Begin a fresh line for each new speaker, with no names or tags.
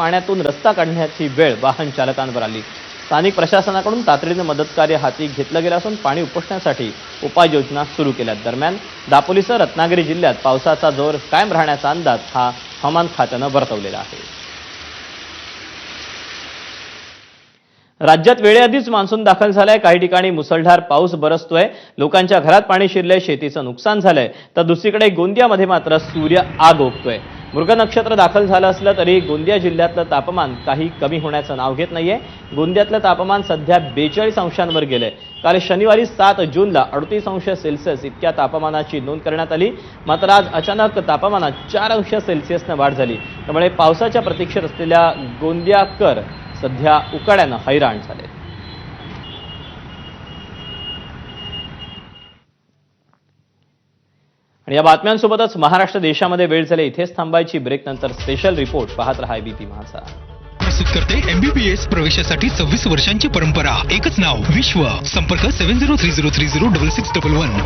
पाण्यातून रस्ता काढण्याची वेळ वाहन चालकांवर आली. स्थानिक प्रशासनाकडून तातडीनं मदतकार्य हाती घेतलं गेलं असून पाणी उपसण्यासाठी उपाययोजना सुरू केल्यात. दरम्यान दापोलीसह रत्नागिरी जिल्ह्यात पावसाचा जोर कायम राहण्याचा अंदाज हा हवामान खात्यानं वर्तवलेला आहे. राज्यात वेळेआधीच मान्सून दाखल झालाय. काही ठिकाणी मुसळधार पाऊस बरसतोय. लोकांच्या घरात पाणी शिरलंय. शेतीचं नुकसान झालंय. तर दुसरीकडे गोंदियामध्ये मात्र सूर्य आग ओकतोय. मृग नक्षत्र दाखल झालं असलं तरी गोंदिया जिल्ह्यातलं तापमान काही कमी होण्याचं नाव घेत नाहीये. गोंदियातलं तापमान सध्या बेचाळीस अंशांवर गेलंय. काल शनिवारी सात जूनला अडतीस अंश सेल्सिअस इतक्या तापमानाची नोंद करण्यात आली. मात्र आज अचानक तापमानात चार अंश सेल्सिअसनं वाढ झाली. त्यामुळे पावसाच्या प्रतीक्षेत असलेल्या गोंदियाकर सध्या उकाड्यानं हैराण झाले आणि या बातम्यांसोबतच महाराष्ट्र देशामध्ये वेळ झाले इथेच थांबायची ब्रेक नंतर स्पेशल रिपोर्ट पाहत राहा एबीपी माझा
प्रस्तुत करते एमबीबीएस प्रवेशासाठी सव्वीस वर्षांची परंपरा एकच नाव विश्व. संपर्क seven zero three zero three zero double six double one